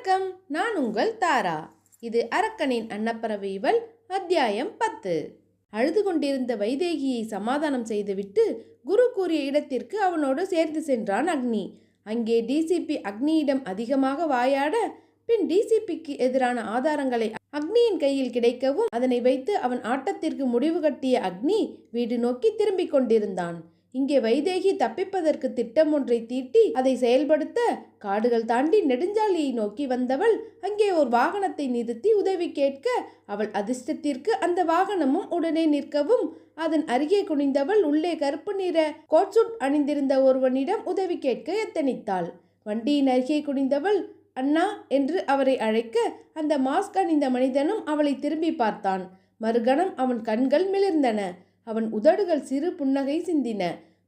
வணக்கம். நான் உங்கள் தாரா. இது அரக்கனின் அன்னப்பறவை இவள் அத்தியாயம் பத்து. அழுது கொண்டிருந்த வைதேகியை சமாதானம் செய்துவிட்டு குரு கூறிய இடத்திற்கு அவனோடு சேர்ந்து சென்றான் அக்னி. அங்கே டிசிபி அக்னியிடம் அதிகமாக வாயாட பின் டிசிபிக்கு எதிரான ஆதாரங்களை அக்னியின் கையில் கிடைக்கவும் அதனை வைத்து அவன் ஆட்டத்திற்கு முடிவு கட்டிய அக்னி வீடு நோக்கி திரும்பிக் கொண்டிருந்தான். இங்கே வைதேகி தப்பிப்பதற்கு திட்டம் ஒன்றை தீட்டி அதை செயல்படுத்த காடுகள் தாண்டி நெடுஞ்சாலையை நோக்கி வந்தவள் அங்கே ஒரு வாகனத்தை நிறுத்தி உதவி கேட்க அவள் அதிர்ஷ்டத்திற்கு அந்த வாகனமும் உடனே நிற்கவும் அதன் அருகே குனிந்தவள் உள்ளே கருப்பு நிற கோட்சூட் அணிந்திருந்த ஒருவனிடம் உதவி கேட்க எத்தனித்தாள். வண்டியின் அருகே குனிந்தவள் அண்ணா என்று அவரை அழைக்க அந்த மாஸ்க் அணிந்த மனிதனும் அவளை திரும்பி பார்த்தான். மறுகணம் அவன் கண்கள் மிளிர்ந்தன. அவன் உதடுகள் சிறு புன்னகை சிந்தின.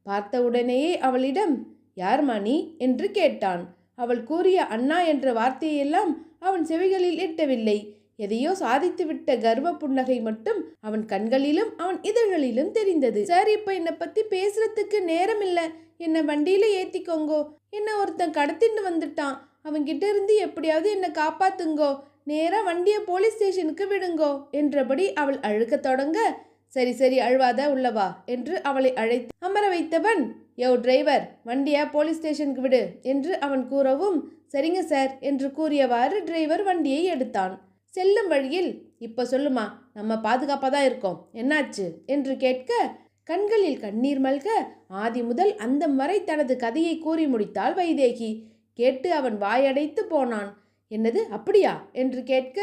பார்த்தவுடனேயே அவளிடம் யார் மணி? என்று கேட்டான். அவள் கூறிய அண்ணா என்ற வார்த்தையெல்லாம் அவன் செவிகளில் எட்டவில்லை. எதையோ சாதித்துவிட்ட கர்வ புன்னகை மட்டும் அவன் கண்களிலும் அவன் இதழ்களிலும் தெரிந்தது. சார் இப்ப என்னை பத்தி பேசுறதுக்கு நேரம் இல்ல என்னை வண்டியில ஏத்திக்கோங்கோ. என்ன ஒருத்தன் கடத்தின்னு வந்துட்டான். அவன்கிட்ட இருந்து எப்படியாவது என்னை காப்பாத்துங்கோ. நேரா வண்டியை போலீஸ் ஸ்டேஷனுக்கு விடுங்கோ என்றபடி அவள் அழுக்க தொடங்க சரி சரி அழுவாத உள்ளவா என்று அவளை அழைத்து அமர வைத்தவன் யோ டிரைவர் வண்டியா போலீஸ் ஸ்டேஷனுக்கு விடு என்று அவன் கூறவும் சரிங்க சார் என்று கூறியவாறு டிரைவர் வண்டியை எடுத்தான். செல்லும் வழியில் இப்ப சொல்லுமா நம்ம பாதுகாப்பாக தான் இருக்கோம் என்னாச்சு? என்று கேட்க கண்களில் கண்ணீர் மல்க ஆதி முதல் அந்தம் வரை தனது கதையை கூறி முடித்தாள் வைதேகி கேட்டு அவன் வாயடைத்து போனான். என்னது அப்படியா? என்று கேட்க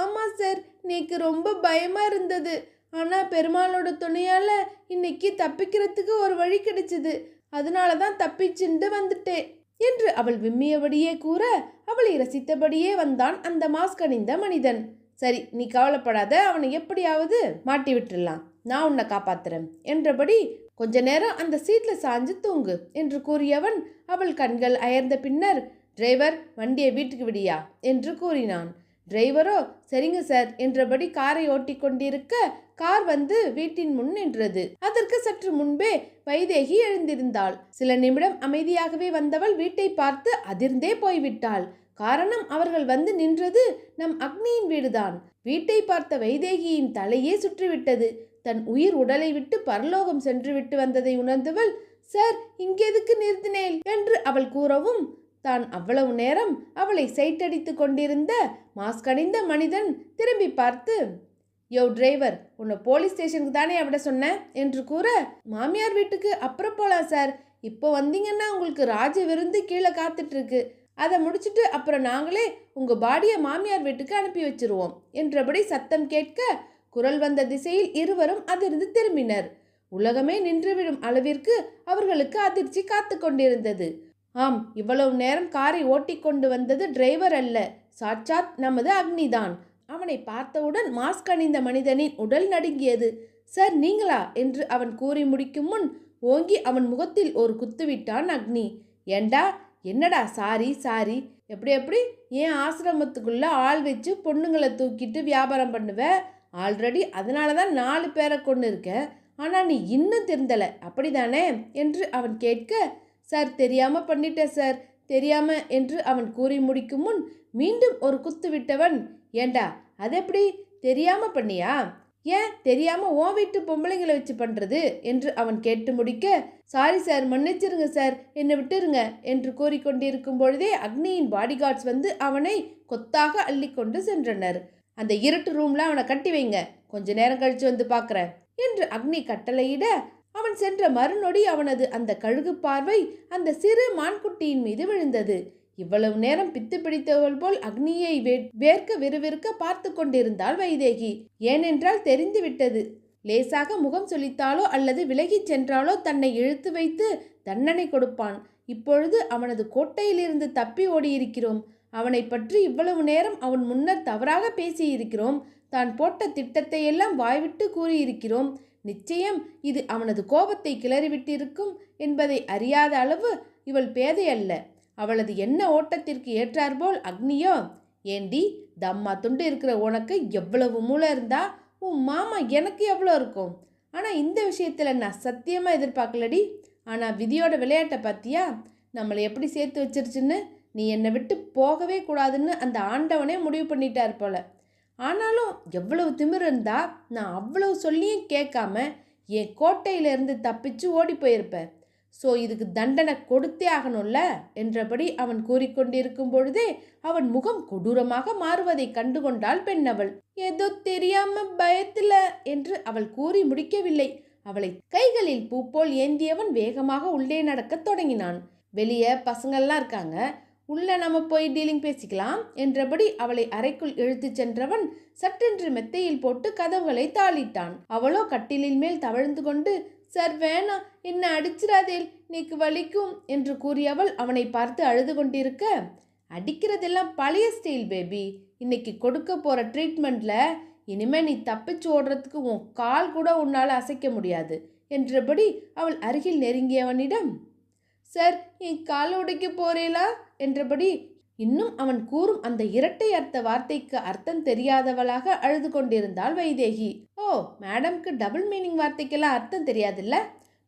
ஆமா சார் நேக்கு ரொம்ப பயமா இருந்தது. ஆனால் பெருமாளோட துணையால் இன்னைக்கு தப்பிக்கிறதுக்கு ஒரு வழி கிடைச்சது. அதனால தான் தப்பிச்சுண்டு வந்துட்டேன் என்று அவள் விம்மியபடியே கூற அவளை ரசித்தபடியே வந்தான் அந்த மாஸ்க் அணிந்த மனிதன். சரி நீ கவலைப்படாத அவனை எப்படியாவது மாட்டி விட்டுடலாம். நான் உன்னை காப்பாத்துறேன் என்றபடி கொஞ்ச நேரம் அந்த சீட்டில் சாஞ்சு தூங்கு என்று கூறியவன் அவள் கண்கள் அயர்ந்த பின்னர் டிரைவர் வண்டியை வீட்டுக்கு விடியா? என்று கூறினான். டிரைவரோ சரிங்க சார் என்றபடி காரை ஓட்டிக் கொண்டிருக்க கார் வந்து வீட்டின் முன் நின்றது. அதற்கு சற்று முன்பே வைதேகி எழுந்திருந்தாள். சில நிமிடம் அமைதியாகவே வந்தவள் வீட்டை பார்த்து அதிர்ந்தே போய்விட்டாள். காரணம் அவர்கள் வந்து நின்றது நம் அக்னியின் வீடுதான். வீட்டை பார்த்த வைதேகியின் தலையே சுற்றிவிட்டது. தன் உயிர் உடலை விட்டு பரலோகம் சென்று விட்டு வந்ததை உணர்ந்தவள் சார் இங்கெதுக்கு நிறுத்தினேன்? என்று அவள் கூறவும் தான் அவ்வளவு நேரம் அவளை சைட்டடித்து கொண்டிருந்த மாஸ்கடிந்த மனிதன் திரும்பி பார்த்து யோ டிரைவர் உன்னை போலீஸ் ஸ்டேஷனுக்கு தானே விட சொன்னேன் என்று கூற மாமியார் வீட்டுக்கு அப்புறம் போகலாம் சார். இப்போ வந்தீங்கன்னா உங்களுக்கு ராஜ விருந்து கீழே காத்துட்ருக்கு. அதை முடிச்சுட்டு அப்புறம் நாங்களே உங்கள் பாடியை மாமியார் வீட்டுக்கு அனுப்பி வச்சிருவோம் என்றபடி சத்தம் கேட்க குரல் வந்த திசையில் இருவரும் அதிர்ந்து திரும்பினர். உலகமே நின்றுவிடும் அளவிற்கு அவர்களுக்கு அதிர்ச்சி காத்து கொண்டிருந்தது. ஆம் இவ்வளவு நேரம் காரை ஓட்டி கொண்டு வந்தது டிரைவர் அல்ல சாட்சாத் நமது அக்னிதான். அவனை பார்த்தவுடன் மாஸ்க் அணிந்த மனிதனின் உடல் நடுங்கியது. சார் நீங்களா? என்று அவன் கூறி முடிக்கும் முன் ஓங்கி அவன் முகத்தில் ஒரு குத்துவிட்டான் அக்னி. ஏண்டா? என்னடா? Sorry sorry. எப்படி எப்படி? ஏன் ஆசிரமத்துக்குள்ள ஆள் வச்சு பொண்ணுங்களை தூக்கிட்டு வியாபாரம் பண்ணுவ? ஆல்ரெடி அதனால தான் நாலு பேரை கொண்டு இருக்க. ஆனால் நீ இன்னும் திருந்தலை. அப்படிதானே? என்று அவன் கேட்க சார் தெரியாமல் பண்ணிட்டேன் சார். தெரியாம என்று அவன் கூறி முடிக்கும் முன் மீண்டும் ஒரு குத்து விட்டவன் ஏண்டா? அது எப்படி? தெரியாமல் பண்ணியா? ஏன் தெரியாமல் ஓ வீட்டு பொம்பளைங்களை வச்சு பண்ணுறது என்று அவன் கேட்டு முடிக்க சாரி சார் மன்னிச்சிருங்க சார் என்னை விட்டுருங்க என்று கூறிக்கொண்டிருக்கும் பொழுதே அக்னியின் பாடிகார்ட்ஸ் வந்து அவனை கொத்தாக அள்ளிக்கொண்டு சென்றனர். அந்த இருட்டு ரூம்ல அவனை கட்டி வைங்க கொஞ்ச நேரம் கழித்து வந்து பார்க்கறேன் என்று அக்னி கட்டளையிட அவன் சென்ற மறுநொடி அவனது அந்த கழுகு பார்வை அந்த சிறு மான்குட்டியின் மீது விழுந்தது. இவ்வளவு நேரம் பித்து பிடித்தவள் போல் அக்னியை வே- வேர்க்க விறுவிறுக்க பார்த்து கொண்டிருந்தாள் வைதேகி. ஏனென்றால் தெரிந்துவிட்டது. லேசாக முகம் சொலித்தாலோ அல்லது விலகிச் சென்றாலோ தன்னை இழுத்து வைத்து தண்டனை கொடுப்பான். இப்பொழுது அவனது கோட்டையிலிருந்து தப்பி ஓடியிருக்கிறோம். அவனை பற்றி இவ்வளவு நேரம் அவன் முன்னர் தவறாக பேசியிருக்கிறோம். தான் போட்ட திட்டத்தை எல்லாம் வாய்விட்டு கூறியிருக்கிறோம். நிச்சயம் இது அவனது கோபத்தை கிளறிவிட்டிருக்கும் என்பதை அறியாத அளவு இவள் பேதை அல்ல அவளது என்ன ஓட்டத்திற்கு ஏற்றாற்போல் அக்னியோ ஏண்டி தம்மா துண்டு இருக்கிற உனக்கு எவ்வளவு மூளை இருந்தா உன் மாமா எனக்கு எவ்வளோ இருக்கும்? ஆனால் இந்த விஷயத்தில் நான் சத்தியமாக எதிர்பார்க்கலடி. ஆனால் விதியோட விளையாட்டை பார்த்தியா நம்மளை எப்படி சேர்த்து வச்சிருச்சுன்னு நீ என்னை விட்டு போகவே கூடாதுன்னு அந்த ஆண்டவனே முடிவு பண்ணிட்டார் போல. ஆனாலும் எவ்வளவு திமிர் இருந்தா நான் அவ்வளவு சொல்லியும் கேட்காம என் கோட்டையிலிருந்து தப்பிச்சு ஓடி போயிருப்பேன். ஸோ இதுக்கு தண்டனை கொடுத்தே ஆகணும்ல? என்றபடி அவன் கூறிக்கொண்டிருக்கும் பொழுதே அவன் முகம் கொடூரமாக மாறுவதை கண்டுகொண்டாள் பெண்ணவள். ஏதோ தெரியாம பயத்துல என்று அவள் கூறி முடிக்கவில்லை. அவளை கைகளில் பூப்போல் ஏந்தியவன் வேகமாக உள்ளே நடக்கத் தொடங்கினான். வெளியே பசங்கள்லாம் இருக்காங்க. உள்ள நம்ம போய் டீலிங் பேசிக்கலாம் என்றபடி அவளை அறைக்குள் இழுத்துச் சென்றவன் சட்டென்று மெத்தையில் போட்டு கதவுகளை தாளிட்டான். அவளோ கட்டிலின் மேல் தவழ்ந்து கொண்டு சார் வேணாம். என்னை அடிச்சிடாதேல் நீக்கு வலிக்கும் என்று கூறியவள் அவனை பார்த்து அழுது கொண்டிருக்க. அடிக்கிறதெல்லாம் பழைய ஸ்டைல் பேபி இன்னைக்கு கொடுக்க போற ட்ரீட்மெண்ட்ல இனிமே நீ தப்பிச்சு ஓடுறதுக்கு உன் கால் கூட உன்னால் அசைக்க முடியாது என்றபடி அவள் அருகில் நெருங்கியவனிடம். சார் என் கால் உடைக்க போறேலா என்றபடி இன்னும் அவன் கூறும் அந்த இரட்டை அர்த்த வார்த்தைக்கு அர்த்தம் தெரியாதவளாக அழுது கொண்டிருந்தாள் வைதேகி. ஓ மேடம்க்கு டபுள் மீனிங் வார்த்தைக்கெல்லாம் அர்த்தம் தெரியாதுல்ல?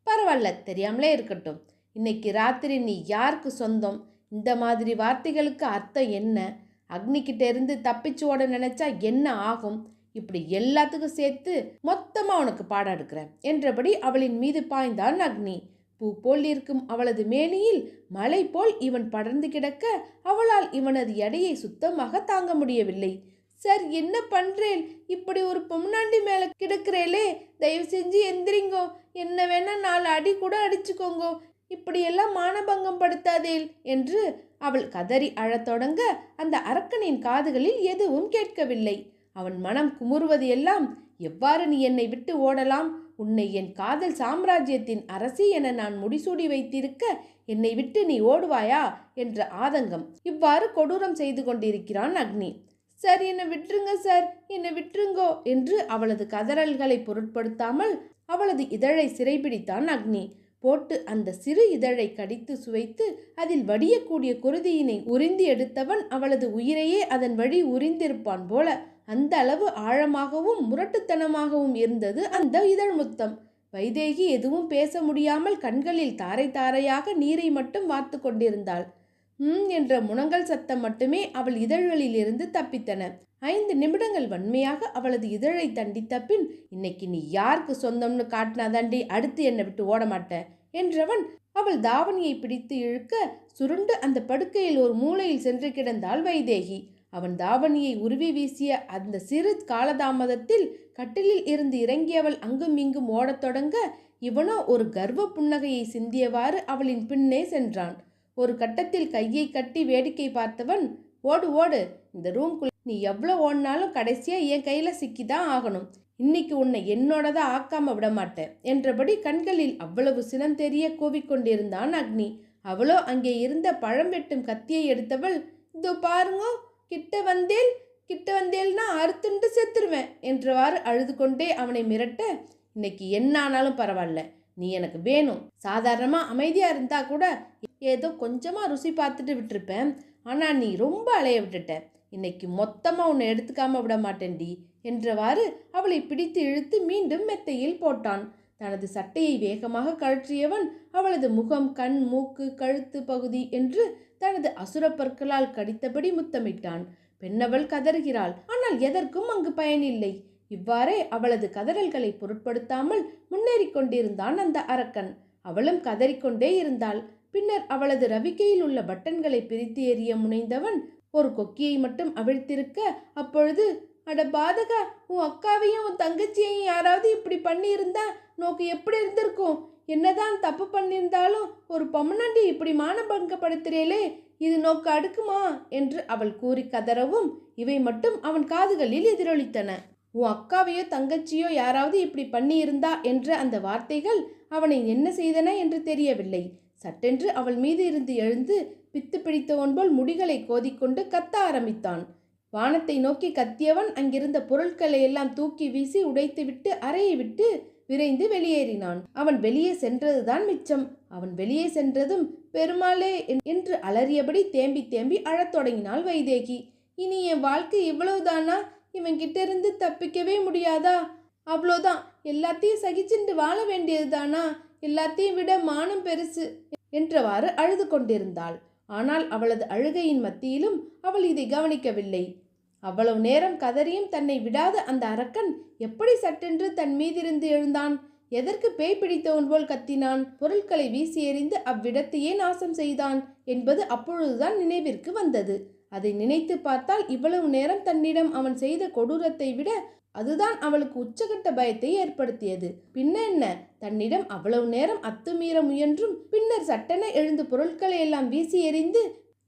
பரவாயில்ல தெரியாமலே இருக்கட்டும். இன்னைக்கு ராத்திரி நீ யாருக்கு சொந்தம்? இந்த மாதிரி வார்த்தைகளுக்கு அர்த்தம் என்ன? அக்னிக்கிட்ட இருந்து தப்பிச்சு ஓட நினைச்சா என்ன ஆகும்? இப்படி எல்லாத்துக்கும் சேர்த்து மொத்தமாக உனக்கு பாடம் எடுக்கிறேன் என்றபடி அவளின் மீது பாய்ந்தான் அக்னி. பூ போல் இருக்கும் அவளது மேனியில் மலை போல் இவன் படர்ந்து கிடக்க அவளால் இவனது எடையை சுத்தமாக தாங்க முடியவில்லை. சார் என்ன பண்றேன்? இப்படி ஒரு பொம்னாண்டி மேல கிடக்கிறேலே. தயவு செஞ்சு எந்திரிங்கோ. என்ன வேணா நாலு அடி கூட அடிச்சுக்கோங்கோ. இப்படியெல்லாம் மானபங்கம் படுத்தாதேல் என்று அவள் கதறி அழத் தொடங்க அந்த அரக்கனின் காதுகளில் எதுவும் கேட்கவில்லை. அவன் மனம் குமுறுவது எல்லாம் எவ்வாறு நீ என்னை விட்டு ஓடலாம்? உன்னை என் காதல் சாம்ராஜ்யத்தின் அரசி என நான் முடிசூடி வைத்திருக்க என்னை விட்டு நீ ஓடுவாயா? என்ற ஆதங்கம். இவ்வாறு கொடூரம் செய்து கொண்டிருக்கிறான் அக்னி. சார் என்னை விட்டுருங்க சார் என்னை விட்டுருங்கோ என்று அவளது கதறல்களை பொருட்படுத்தாமல் அவளது இதழை சிறைபிடித்தான் அக்னி. போட்டு அந்த சிறு இதழை கடித்து சுவைத்து அதில் வடியக்கூடிய குருதியினை உறிந்தி எடுத்தவன் அவளது உயிரையே அதன் வழி உறிந்திருப்பான் போல அந்த அளவு ஆழமாகவும் முரட்டுத்தனமாகவும் இருந்தது அந்த இதழ் முத்தம். வைதேகி எதுவும் பேச முடியாமல் கண்களில் தாரை தாரையாக நீரை மட்டும் வார்த்து கொண்டிருந்தாள். ம் என்ற முனங்கல் சத்தம் மட்டுமே அவள் இதழ்களில் இருந்து தப்பித்தன. ஐந்து நிமிடங்கள் வன்மையாக அவளது இதழை தண்டித்த பின் இன்னைக்கு நீ யாருக்கு சொந்தம்னு காட்டினா தண்டி அடுத்து என்னை விட்டு ஓட மாட்ட? என்றவன் அவள் தாவணியை பிடித்து இழுக்க சுருண்டு அந்த படுக்கையில் ஒரு மூலையில் சென்று கிடந்தாள் வைதேகி. அவன் தாவணியை உருவி வீசிய அந்த சிறு காலதாமதத்தில் கட்டிலில் இருந்து இறங்கியவள் அங்கும் இங்கும் ஓடத் தொடங்க இவனோ ஒரு கர்வ புன்னகையை சிந்தியவாறு அவளின் பின்னே சென்றான். ஒரு கட்டத்தில் கையை கட்டி வேடிக்கை பார்த்தவன் ஓடு ஓடு இந்த ரூம்குள்ள நீ எவ்வளோ ஓடினாலும் கடைசியாக என் கையில சிக்கிதான் ஆகணும். இன்னைக்கு உன்னை என்னோடதான் ஆக்காம விட மாட்டேன் என்றபடி கண்களில் அவ்வளவு சினம் தெரிய கூவிக்கொண்டிருந்தான் அக்னி. அவளோ அங்கே இருந்த பழம் வெட்டும் கத்தியை எடுத்தவள் இதோ பாருங்கோ கிட்ட வந்தேல் கிட்ட வந்தேல்னா அறுத்துண்டு செத்துருவேன் என்றவாறு அழுது கொண்டே அவனை மிரட்ட இன்னைக்கு என்ன ஆனாலும் பரவாயில்ல நீ எனக்கு வேணும். சாதாரணமாக அமைதியாக இருந்தா கூட ஏதோ கொஞ்சமாக ருசி பார்த்துட்டு விட்டுருப்பேன். ஆனால் நீ ரொம்ப அலைய விட்டுட்ட. இன்னைக்கு மொத்தமாக உன்னை எடுத்துக்காம விட மாட்டேன்டி என்றவாறு அவளை பிடித்து இழுத்து மீண்டும் மெத்தையில் போட்டான். தனது சட்டையை வேகமாக கழற்றியவன் அவளது முகம் கண் மூக்கு கழுத்து பகுதி என்று தனது அசுரப்பற்களால் கடித்தபடி முத்தமிட்டான். பெண்ணவள் கதறுகிறாள். ஆனால் எதற்கும் அங்கு பயனில்லை. இவ்வாறே அவளது கதறல்களை பொருட்படுத்தாமல் முன்னேறிக் கொண்டிருந்தான் அந்த அரக்கன். அவளும் கதறிக்கொண்டே இருந்தாள். பின்னர் அவளது ரவிக்கையில் உள்ள பட்டன்களை பிரித்து எறிய முனைந்தவன் ஒரு கொக்கியை மட்டும் அவிழ்த்திருக்க அப்பொழுது அட பாதகா உன் அக்காவையும் உன் தங்கச்சியையும் யாராவது இப்படி பண்ணியிருந்தா? நோக்கு எப்படி இருந்திருக்கும்? என்னதான் தப்பு பண்ணியிருந்தாலும் ஒரு பொம்மனாண்டி இப்படி மானபங்கப்படுத்துறேலே இது நோக்க அடுக்குமா? என்று அவள் கூறி கதறவும் இவை மட்டும் அவன் காதுகளில் எதிரொலித்தன. உன் அக்காவையோ தங்கச்சியோ யாராவது இப்படி பண்ணியிருந்தா? என்ற அந்த வார்த்தைகள் அவனை என்ன செய்தன என்று தெரியவில்லை. சட்டென்று அவள் மீது இருந்து எழுந்து பித்து பிடித்தவன் போல் முடிகளை கோதிக்கொண்டு கத்த ஆரம்பித்தான். வானத்தை நோக்கி கத்தியவன் அங்கிருந்த பொருட்களை எல்லாம் தூக்கி வீசி உடைத்துவிட்டு அறையை விட்டு விரைந்து வெளியேறினான். அவன் வெளியே சென்றதுதான் மிச்சம். அவன் வெளியே சென்றதும் பெருமாளே என்று அலறியபடி தேம்பி தேம்பி அழத் தொடங்கினாள் வைதேகி. இனி என் வாழ்க்கை இவ்வளவுதானா? இவன் கிட்ட இருந்து தப்பிக்கவே முடியாதா? அவ்வளோதான். எல்லாத்தையும் சகிச்சுண்டு வாழ வேண்டியதுதானா? எல்லாத்தையும் விட மானம் பெருசு என்றவாறு அழுது கொண்டிருந்தாள். ஆனால் அவளது அழுகையின் மத்தியிலும் அவள் இதை கவனிக்கவில்லை. அவ்வளவு நேரம் கதறியும் தன்னை விடாத அந்த அரக்கன் எப்படி சட்டென்று தன் மீதிருந்து எழுந்தான்? எதற்கு பேய் பிடித்தவன் போல் கத்தினான்? பொருட்களை வீசி எறிந்து அவ்விடத்தையே நாசம் செய்தான் என்பது அப்பொழுதுதான் நினைவிற்கு வந்தது. அதை நினைத்து பார்த்தால் இவ்வளவு நேரம் தன்னிடம் அவன் செய்த கொடூரத்தை விட அதுதான் அவளுக்கு உச்சகட்ட பயத்தை ஏற்படுத்தியது. பின்ன என்ன? தன்னிடம் அவ்வளவு நேரம் அத்துமீற முயன்றும் பின்னர் சட்டென எழுந்து பொருட்களை எல்லாம் வீசி எறிந்து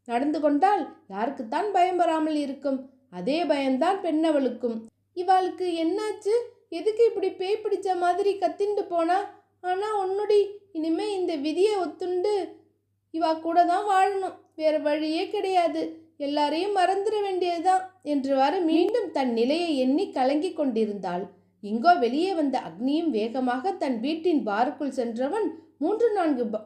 நடந்து கொண்டால் யாருக்குத்தான் பயம் வராமல் இருக்கும்? அதே பயம்தான் பெண்ணவளுக்கும். இவாளுக்கு என்னாச்சு? எதுக்கு இப்படி பேய் பிடிச்ச மாதிரி கத்திண்டு போனா? ஆனா உன்னுடி இனிமே இந்த விதியை ஒத்துண்டு இவா கூட தான் வாழணும். வேற வழியே கிடையாது. எல்லாரையும் மறந்துட வேண்டியதுதான் என்றவாறு மீண்டும் தன் நிலையை எண்ணி கலங்கி கொண்டிருந்தாள். இங்கோ வெளியே வந்த அக்னியும் வேகமாக தன் வீட்டின் பாருக்குள் சென்றவன் மூன்று நான்கு ப-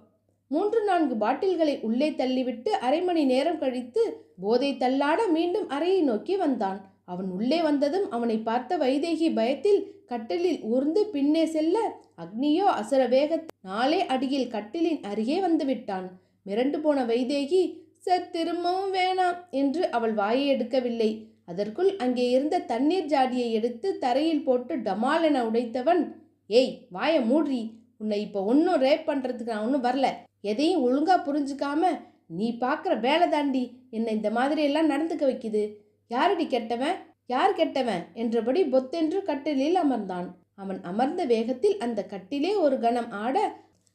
மூன்று நான்கு பாட்டில்களை உள்ளே தள்ளிவிட்டு அரை மணி நேரம் கழித்து போதை தள்ளாட மீண்டும் அறையை நோக்கி வந்தான். அவன் உள்ளே வந்ததும் அவனை பார்த்த வைதேகி பயத்தில் கட்டிலில் ஊர்ந்து பின்னே செல்ல அக்னியோ அசர வேக நாளே அடியில் கட்டிலின் அருகே வந்துவிட்டான் மிரண்டு போன வைதேகி சார் திரும்பவும் வேணாம் என்று அவள் வாயை எடுக்கவில்லை. அதற்குள் அங்கே இருந்த தண்ணீர் ஜாடியை எடுத்து தரையில் போட்டு டமால் என உடைத்தவன் ஏய் வாய மூடி உன்னை இப்போ ஒன்றும் ரேப் பண்ணுறதுக்கு நான் ஒன்றும் வரல. எதையும் ஒழுங்காக புரிஞ்சுக்காம நீ பார்க்குற வேலை தாண்டி என்னை இந்த மாதிரி எல்லாம் நடந்துக்க வைக்குது. யாரடி கெட்டவன்? யார் கெட்டவன்? என்றபடி பொத்தென்று கட்டிலில் அமர்ந்தான். அவன் அமர்ந்த வேகத்தில் அந்த கட்டிலே ஒரு கணம் ஆட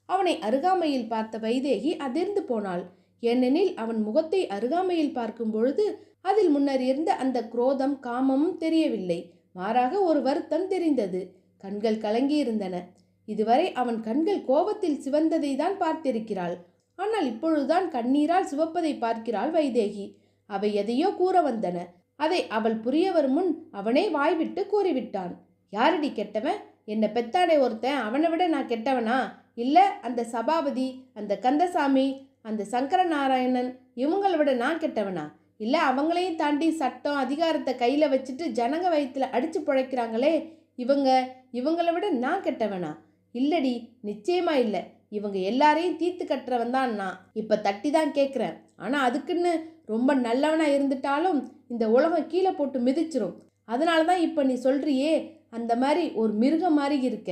அவனை அருகாமையில் பார்த்த வைதேகி அதிர்ந்து போனாள். ஏனெனில் அவன் முகத்தை அருகாமையில் பார்க்கும் பொழுது அதில் முன்னர் இருந்த அந்த குரோதம் காமமும் தெரியவில்லை. மாறாக ஒரு வருத்தம் தெரிந்தது. கண்கள் கலங்கியிருந்தன. இதுவரை அவன் கண்கள் கோபத்தில் சிவந்ததை தான் பார்த்திருக்கிறாள். ஆனால் இப்பொழுதுதான் கண்ணீரால் சிவப்பதை பார்க்கிறாள் வைதேகி. அவை எதையோ கூற வந்தன. அதை அவள் புரிய வரும் முன் அவனே வாய்விட்டு கூறிவிட்டான். யாரடி கெட்டவன்? என்னை பெத்தாடே ஒருத்தன்? அவனை விட நான் கெட்டவனா? இல்லை அந்த சபாபதி அந்த கந்தசாமி அந்த சங்கர நாராயணன் இவங்களை விட நான் கெட்டவனா? இல்லை அவங்களையும் தாண்டி சட்டம் அதிகாரத்தை கையில் வச்சுட்டு ஜனங்க வயிற்றில் அடித்து பிழைக்கிறாங்களே இவங்க இவங்களை விட நான் கெட்டவனா? இல்லடி நிச்சயமா இல்லை. இவங்க எல்லாரையும் தீர்த்து கட்டுறவன் தான் நான். இப்போ தட்டி தான் கேட்குறேன் ஆனால் அதுக்குன்னு ரொம்ப நல்லவனாக இருந்துட்டாலும் இந்த உலகம் கீழே போட்டு மிதிச்சிரும். அதனால தான் இப்போ நீ சொல்கிறியே அந்த மாதிரி ஒரு மிருகம் மாதிரி இருக்க.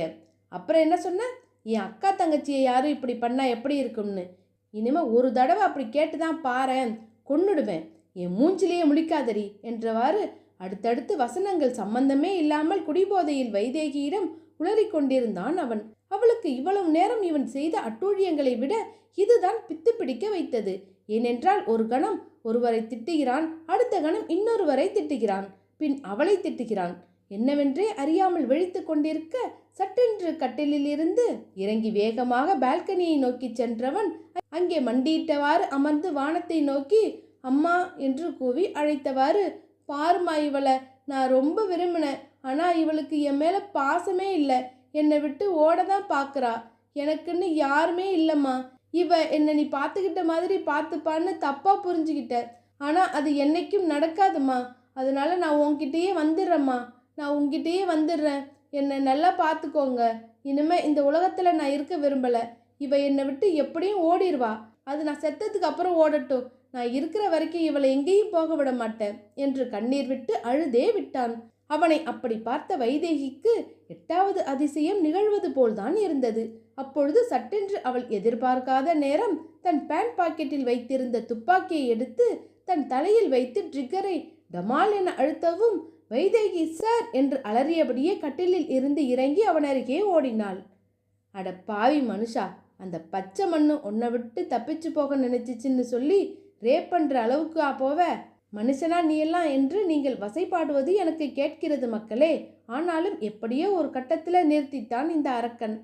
அப்புறம் என்ன சொன்ன? என் அக்கா தங்கச்சியை யாரும் இப்படி பண்ணால் எப்படி இருக்கும்னு. இனிமே ஒரு தடவை அப்படி கேட்டு தான் பாரேன். கொன்னுடுவேன். என் மூஞ்சிலேயே முழிக்காதடி என்றவாறு அடுத்தடுத்து வசனங்கள் சம்பந்தமே இல்லாமல் குடிபோதையில் வைதேகியிடம் உளறிக் கொண்டிருந்தான் அவன். அவளுக்கு இவ்வளவு நேரம் இவன் செய்த அட்டூழியங்களை விட இதுதான் பித்து பிடிக்க வைத்தது. ஏனென்றால் ஒரு கணம் ஒருவரை திட்டுகிறான் அடுத்த கணம் இன்னொருவரை திட்டுகிறான். பின் அவளை திட்டுகிறான். என்னவென்றே அறியாமல் விழித்து கொண்டிருக்க சட்டென்று கட்டிலிலிருந்து இறங்கி வேகமாக பால்கனியை நோக்கி சென்றவன் அங்கே மண்டியிட்டவாறு அமர்ந்து வானத்தை நோக்கி அம்மா என்று கூவி அழைத்தவாறு பாருமா இவளை நான் ரொம்ப விரும்பினேன். ஆனால் இவளுக்கு என் மேலே பாசமே இல்லை. என்னை விட்டு ஓட தான் பார்க்குறா எனக்குன்னு யாருமே இல்லைம்மா. இவ என்னை நீ பார்த்துக்கிட்ட மாதிரி பார்த்துப்பான்னு தப்பாக புரிஞ்சுக்கிட்ட ஆனால் அது என்னைக்கும் நடக்காதும்மா. அதனால் நான் உன்கிட்டயே வந்துடுறேம்மா. நான் உங்ககிட்டயே வந்துடுறேன். என்னை நல்லா பார்த்துக்கோங்க இனிமேல் இந்த உலகத்தில் நான் இருக்க விரும்பலை. இவ என்னை விட்டு எப்படியும் ஓடிடுவா. அது நான் செத்ததுக்கு அப்புறம் ஓடட்டும். நான் இருக்கிற வரைக்கும் இவளை எங்கேயும் போக விட மாட்டேன். என்று கண்ணீர் விட்டு அழுதே விட்டான். அவனை அப்படி பார்த்த வைதேகிக்கு எட்டாவது அதிசயம் நிகழ்வது போல்தான் இருந்தது. அப்பொழுது சட்டென்று அவள் எதிர்பார்க்காத நேரம் தன் பேண்ட் பாக்கெட்டில் வைத்திருந்த துப்பாக்கியை எடுத்து தன் தலையில் வைத்து ட்ரிக்கரை டமால் என அழுத்தவும் வைதேகி சார் என்று அலறியபடியே கட்டிலில் இருந்து இறங்கி அவன் அருகே ஓடினாள். அட பாவி மனுஷா அந்த பச்சை மண்ணு உன்னை விட்டு தப்பிச்சு போக நினைச்சிச்சின்னு சொல்லி ரேப் பண்ணுற அளவுக்கு ஆ போவ? மனுஷனா நீ எல்லாம் என்று நீங்கள் வசைப்பாடுவது எனக்கு கேட்கிறது மக்களே. ஆனாலும் எப்படியோ ஒரு கட்டத்தில் நிறுத்தித்தான் இந்த அரக்கன்.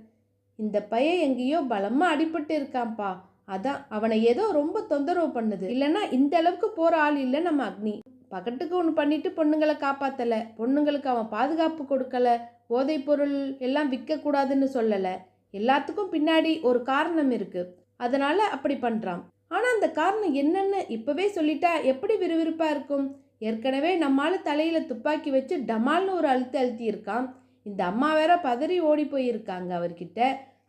இந்த பையன் எங்கேயோ பலமா அடிபட்டு இருக்கான்ப்பா அதான் அவனை ஏதோ ரொம்ப தொந்தரவு பண்ணுது. இல்லைன்னா இந்த அளவுக்கு போற ஆள் இல்லை நம்ம அக்னி. பகட்டுக்கு ஒன்று பண்ணிட்டு பொண்ணுங்களை காப்பாத்தல. பொண்ணுங்களுக்கு அவன் பாதுகாப்பு கொடுக்கல. போதைப் பொருள் எல்லாம் விற்கக்கூடாதுன்னு சொல்லல. எல்லாத்துக்கும் பின்னாடி ஒரு காரணம் இருக்கு. அதனால அப்படி பண்றான். ஆனால் அந்த காரணம் என்னென்னு இப்போவே சொல்லிட்டா எப்படி விறுவிறுப்பாக இருக்கும்? ஏற்கனவே நம்மால் தலையில் துப்பாக்கி வச்சு டமால்னு ஒரு அழுத்தி அழுத்தியிருக்கான். இந்த அம்மா வேற பதறி ஓடி போயிருக்காங்க அவர்கிட்ட.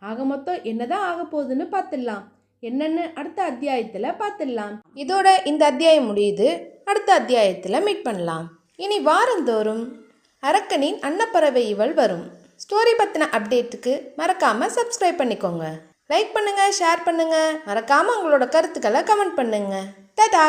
ஆக மொத்தம் என்னதான் ஆக போகுதுன்னு பார்த்துடலாம் என்னென்னு அடுத்த அத்தியாயத்தில் பார்த்துடலாம் இதோட இந்த அத்தியாயம் முடியுது. அடுத்த அத்தியாயத்தில் மீட் பண்ணலாம். இனி வாரந்தோறும் அரக்கனின் அன்னப்பறவை இவள் வரும். ஸ்டோரி பற்றின அப்டேட்டுக்கு மறக்காமல் சப்ஸ்கிரைப் பண்ணிக்கோங்க. லைக் பண்ணுங்கள் ஷேர் பண்ணுங்கள் மறக்காமல் உங்களோட கருத்துக்களை கமெண்ட் பண்ணுங்கள் டடா